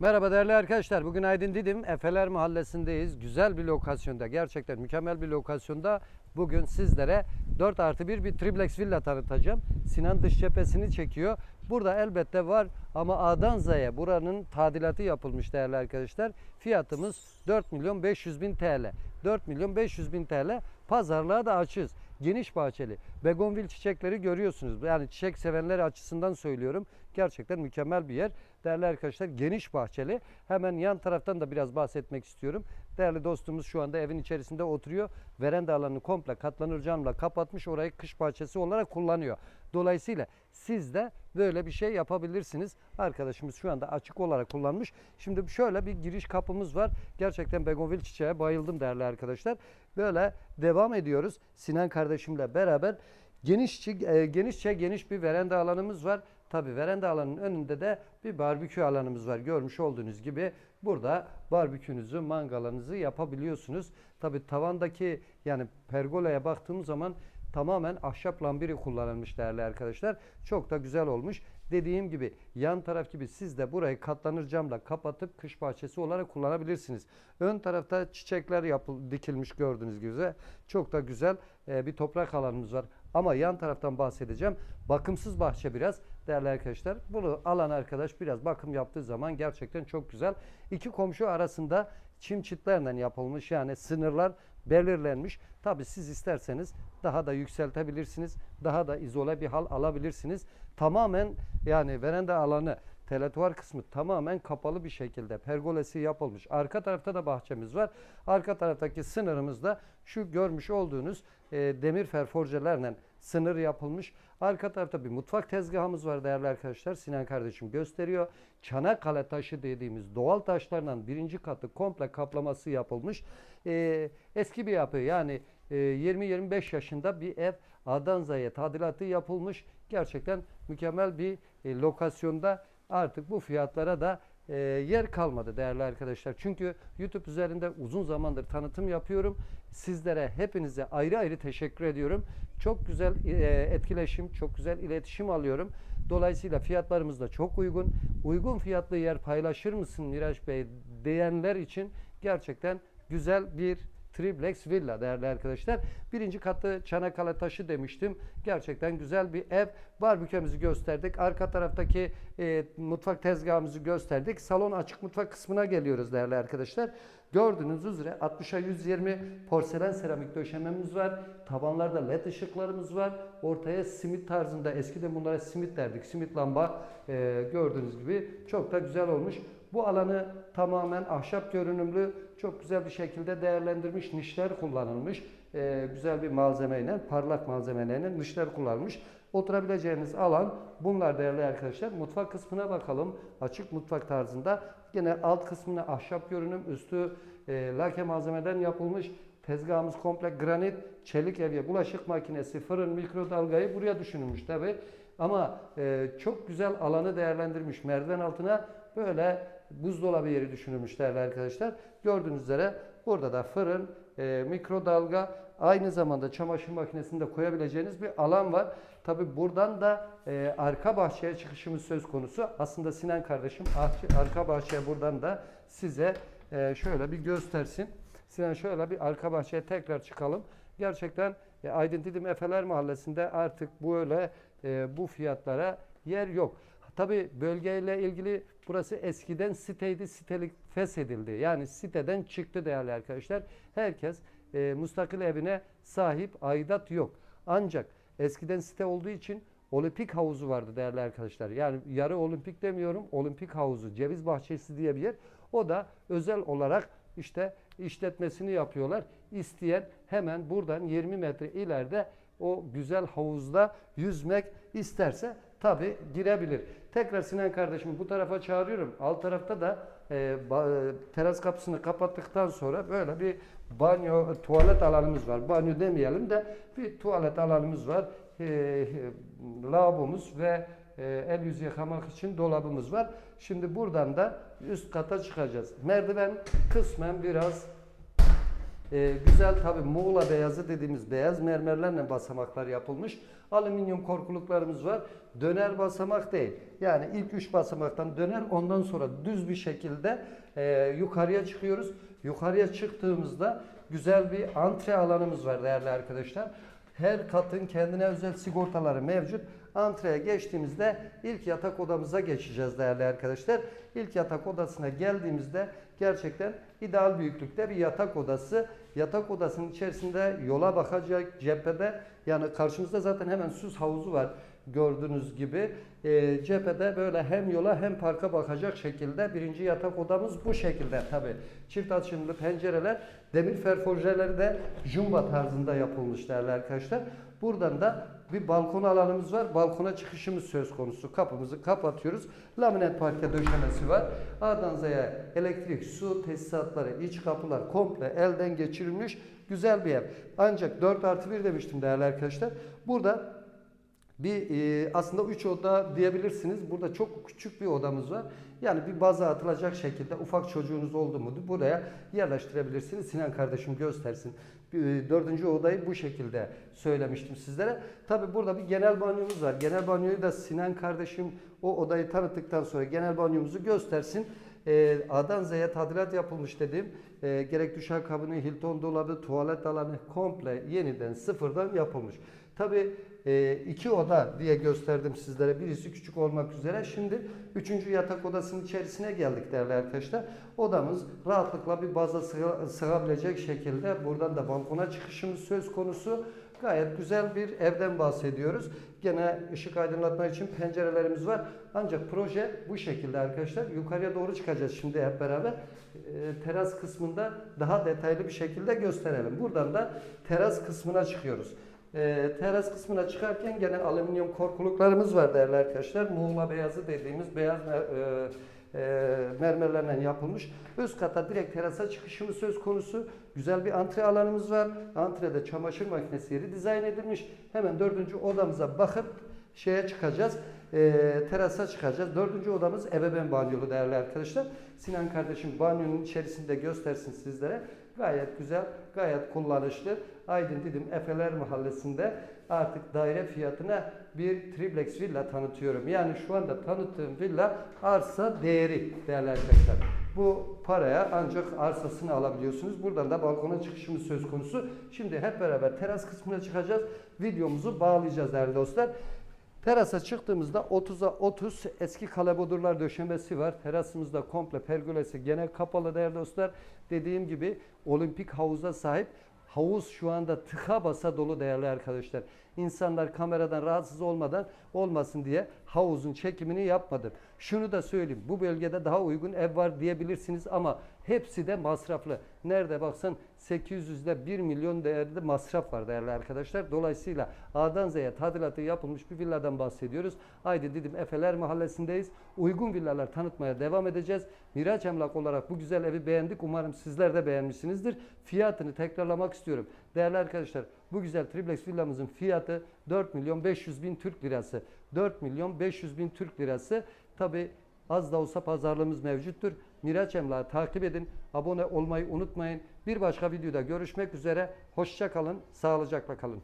Merhaba değerli arkadaşlar. Bugün Aydın Didim Efeler Mahallesi'ndeyiz. Güzel bir lokasyonda, gerçekten mükemmel bir lokasyonda bugün sizlere 4 artı 1 bir triplex villa tanıtacağım. Sinan dış cephesini çekiyor. Burada elbette var ama A'dan Z'ye buranın tadilatı yapılmış değerli arkadaşlar. Fiyatımız 4 milyon 500 bin TL. 4 milyon 500 bin TL. Pazarlığa da açığız. Geniş bahçeli. Begonvil çiçekleri görüyorsunuz. Yani çiçek sevenler açısından söylüyorum. Gerçekten mükemmel bir yer. Değerli arkadaşlar geniş bahçeli. Hemen yan taraftan da biraz bahsetmek istiyorum. Değerli dostumuz şu anda evin içerisinde oturuyor. Veranda alanını komple katlanır camla kapatmış. Orayı kış bahçesi olarak kullanıyor. Dolayısıyla siz de böyle bir şey yapabilirsiniz. Arkadaşımız şu anda açık olarak kullanmış. Şimdi şöyle bir giriş kapımız var. Gerçekten begonvil çiçeğe bayıldım değerli arkadaşlar. Böyle devam ediyoruz. Sinan kardeşimle beraber genişçe, genişçe geniş bir veranda alanımız var. Tabi veranda alanının önünde de bir barbekü alanımız var. Görmüş olduğunuz gibi burada barbekünüzü, mangalınızı yapabiliyorsunuz. Tabi tavandaki yani pergolaya baktığımız zaman tamamen ahşap lambiri kullanılmış değerli arkadaşlar. Çok da güzel olmuş. Dediğim gibi yan taraf gibi siz de burayı katlanır camla kapatıp kış bahçesi olarak kullanabilirsiniz. Ön tarafta çiçekler yapıl, dikilmiş gördüğünüz gibi. Çok da güzel e, bir toprak alanımız var. Ama yan taraftan bahsedeceğim. Bakımsız bahçe biraz değerli arkadaşlar. Bunu alan arkadaş biraz bakım yaptığı zaman gerçekten çok güzel. İki komşu arasında çim çitlerinden yapılmış yani sınırlar belirlenmiş. Tabi siz isterseniz daha da yükseltebilirsiniz. Daha da izole bir hal alabilirsiniz. Tamamen yani veranda alanı teletuvar kısmı tamamen kapalı bir şekilde pergolesi yapılmış. Arka tarafta da bahçemiz var. Arka taraftaki sınırımızda şu görmüş olduğunuz e, demir ferforjelerle sınır yapılmış. Arka tarafta bir mutfak tezgahımız var değerli arkadaşlar. Sinan kardeşim gösteriyor. Çanakkale taşı dediğimiz doğal taşlarla birinci katı komple kaplaması yapılmış. E, eski bir yapı yani e, 20-25 yaşında bir ev Adanza'ya tadilatı yapılmış. Gerçekten mükemmel bir e, lokasyonda artık bu fiyatlara da e, yer kalmadı değerli arkadaşlar. Çünkü YouTube üzerinde uzun zamandır tanıtım yapıyorum. Sizlere hepinize ayrı ayrı teşekkür ediyorum. Çok güzel e, etkileşim, çok güzel iletişim alıyorum. Dolayısıyla fiyatlarımız da çok uygun. Uygun fiyatlı yer paylaşır mısın Miraç Bey diyenler için gerçekten güzel bir triplex villa değerli arkadaşlar. Birinci katı Çanakkale taşı demiştim. Gerçekten güzel bir ev. Barbekümüzü gösterdik. Arka taraftaki e, mutfak tezgahımızı gösterdik. Salon açık mutfak kısmına geliyoruz değerli arkadaşlar. Gördüğünüz üzere 60'a 120 porselen seramik döşememiz var. Tavanlarda led ışıklarımız var. Ortaya simit tarzında eskiden bunlara simit derdik. Simit lamba e, gördüğünüz gibi çok da güzel olmuş. Bu alanı tamamen ahşap görünümlü çok güzel bir şekilde değerlendirmiş nişler kullanılmış. Ee, güzel bir malzemeyle, parlak malzemelerle nişler kullanılmış. Oturabileceğiniz alan bunlar değerli arkadaşlar. Mutfak kısmına bakalım. Açık mutfak tarzında. Yine alt kısmına ahşap görünüm, üstü e, lake malzemeden yapılmış. Tezgahımız komple granit, çelik evye, bulaşık makinesi, fırın, mikrodalgayı buraya düşünülmüş tabi. Ama e, çok güzel alanı değerlendirmiş. Merdiven altına böyle buzdolabı yeri düşünülmüş değerli arkadaşlar. Gördüğünüz üzere burada da fırın, e, mikrodalga, aynı zamanda çamaşır makinesini de koyabileceğiniz bir alan var. Tabi buradan da e, arka bahçeye çıkışımız söz konusu. Aslında Sinan kardeşim arka- bahçeye buradan da size e, şöyle bir göstersin. Sinan şöyle bir arka bahçeye tekrar çıkalım. Gerçekten e, Aydın Didim Efeler Mahallesi'nde artık böyle e, bu fiyatlara yer yok. Tabi bölgeyle ilgili burası eskiden siteydi, sitelik feshedildi. Yani siteden çıktı değerli arkadaşlar. Herkes e, müstakil evine sahip, aidat yok. Ancak eskiden site olduğu için olimpik havuzu vardı değerli arkadaşlar. Yani yarı olimpik demiyorum, olimpik havuzu, ceviz bahçesi diye bir yer. O da özel olarak işte işletmesini yapıyorlar. İsteyen hemen buradan 20 metre ileride o güzel havuzda yüzmek isterse tabi girebilir. Tekrar Sinan kardeşimi bu tarafa çağırıyorum. Alt tarafta da e, ba- e, teras kapısını kapattıktan sonra böyle bir banyo, tuvalet alanımız var. Banyo demeyelim de bir tuvalet alanımız var. E, e, lavabomuz ve e, el yüz yıkamak için dolabımız var. Şimdi buradan da üst kata çıkacağız. Merdiven kısmen biraz Ee, güzel tabi Muğla beyazı dediğimiz beyaz mermerlerle basamaklar yapılmış. Alüminyum korkuluklarımız var. Döner basamak değil. Yani ilk üç basamaktan döner ondan sonra düz bir şekilde e, yukarıya çıkıyoruz. Yukarıya çıktığımızda güzel bir antre alanımız var değerli arkadaşlar. Her katın kendine özel sigortaları mevcut. Antreye geçtiğimizde ilk yatak odamıza geçeceğiz değerli arkadaşlar. İlk yatak odasına geldiğimizde gerçekten ideal büyüklükte bir yatak odası. Yatak odasının içerisinde yola bakacak cephede yani karşımızda zaten hemen süs havuzu var gördüğünüz gibi. E, cephede böyle hem yola hem parka bakacak şekilde birinci yatak odamız bu şekilde tabi. Çift açımlı pencereler demir ferforjeleri de jumba tarzında yapılmış değerli arkadaşlar. Buradan da bir balkon alanımız var. Balkona çıkışımız söz konusu. Kapımızı kapatıyoruz. Laminat parke döşemesi var. A'dan Z'ye elektrik, su tesisatları, iç kapılar komple elden geçirilmiş güzel bir ev. Ancak 4 artı 1 demiştim değerli arkadaşlar. Burada bir e, aslında 3 oda diyebilirsiniz. Burada çok küçük bir odamız var. Yani bir baza atılacak şekilde ufak çocuğunuz oldu mu buraya yerleştirebilirsiniz. Sinan kardeşim göstersin. E, Dördüncü odayı bu şekilde söylemiştim sizlere. Tabi burada bir genel banyomuz var. Genel banyoyu da Sinan kardeşim o odayı tanıttıktan sonra genel banyomuzu göstersin. E, A'dan Z'ye tadilat yapılmış dedim. E, gerek duşakabini, Hilton dolabı, tuvalet alanı komple yeniden sıfırdan yapılmış. Tabi e, iki oda diye gösterdim sizlere. Birisi küçük olmak üzere. Şimdi üçüncü yatak odasının içerisine geldik değerli arkadaşlar. Odamız rahatlıkla bir baza sığ- sığabilecek şekilde buradan da balkona çıkışımız söz konusu. Gayet güzel bir evden bahsediyoruz. Gene ışık aydınlatma için pencerelerimiz var. Ancak proje bu şekilde arkadaşlar. Yukarıya doğru çıkacağız şimdi hep beraber. Ee, teras kısmında daha detaylı bir şekilde gösterelim. Buradan da teras kısmına çıkıyoruz. Ee, teras kısmına çıkarken gene alüminyum korkuluklarımız var değerli arkadaşlar. Muğla beyazı dediğimiz beyaz e, e, mermerlerden yapılmış. Üst kata direkt terasa çıkışımız söz konusu. Güzel bir antre alanımız var. Antrede çamaşır makinesi yeri dizayn edilmiş. Hemen dördüncü odamıza bakıp şeye çıkacağız. E, terasa çıkacağız. Dördüncü odamız ebeveyn banyolu değerli arkadaşlar. Sinan kardeşim banyonun içerisinde göstersin sizlere. Gayet güzel, gayet kullanışlı. Aydın Didim Efeler Mahallesi'nde artık daire fiyatına bir triplex villa tanıtıyorum. Yani şu anda tanıttığım villa arsa değeri değerli arkadaşlar. Bu paraya ancak arsasını alabiliyorsunuz. Buradan da balkona çıkışımız söz konusu. Şimdi hep beraber teras kısmına çıkacağız. Videomuzu bağlayacağız değerli dostlar. Terasa çıktığımızda 30'a 30 eski kalebodurlar döşemesi var. Terasımızda komple pergolesi gene kapalı değerli dostlar. Dediğim gibi olimpik havuza sahip. Havuz şu anda tıka basa dolu değerli arkadaşlar. İnsanlar kameradan rahatsız olmadan olmasın diye havuzun çekimini yapmadım. Şunu da söyleyeyim. Bu bölgede daha uygun ev var diyebilirsiniz ama hepsi de masraflı. Nerede baksan 800 ile 1 milyon değerde masraf var değerli arkadaşlar. Dolayısıyla A'dan Z'ye tadilatı yapılmış bir villadan bahsediyoruz. Haydi dedim Efeler Mahallesi'ndeyiz. Uygun villalar tanıtmaya devam edeceğiz. Miraç Emlak olarak bu güzel evi beğendik. Umarım sizler de beğenmişsinizdir. Fiyatını tekrarlamak istiyorum. Değerli arkadaşlar bu güzel triplex villamızın fiyatı 4 milyon 500 bin Türk lirası. 4 milyon 500 bin Türk lirası. Tabi az da olsa pazarlığımız mevcuttur. Miraç Emlak'ı takip edin. Abone olmayı unutmayın. Bir başka videoda görüşmek üzere. Hoşça kalın. Sağlıcakla kalın.